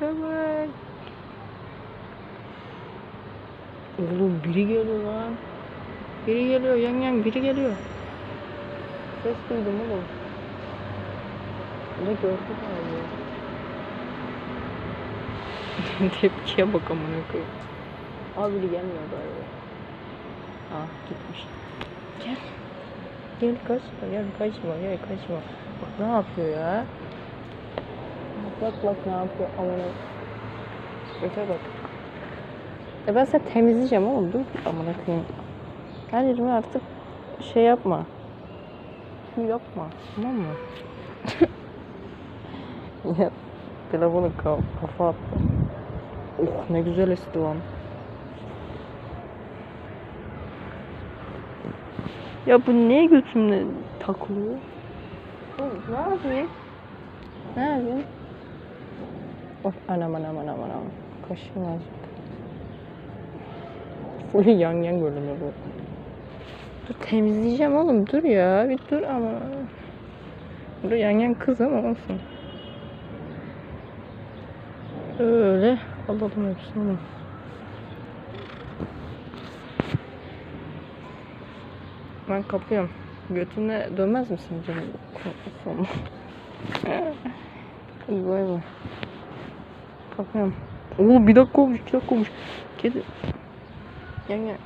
Tamam. Oğlum biri geliyor lan. Biri geliyor yan yan biri geliyor. Ses duydum oğlum. Ne gördüm abi. Tepkiye bak amına koyayım. Abi gelmiyor galiba. Ah gitmiş. Gel. Gel kaçma gel kaçma gel kaçma. Bak ne yapıyor ya. Bak bak ne yapıyor amına. Öte bak. E ben seni temizleyeceğim oğlum dur amına koyayım. Her yerime artık şey yapma. Şu yapma tamam mı? ya telefonu ka kafa attı. Oh ne güzel esti lan. Ya bu niye götümle takılıyor? Oğlum ne yapayım? Ne yapayım? Of anam anam anam anam. Kaşım azıcık. Full yan yan görünüyor bu. Dur temizleyeceğim oğlum dur ya bir dur ama. Dur yan yan kız ama olsun. Öyle alalım hepsini. Ben kapıyorum. Götüne dönmez misin canım? Sonra. İyi bay bay. Kapıyorum. Oo bir dakika olmuş, bir dakika olmuş. Kedi. Yan yan.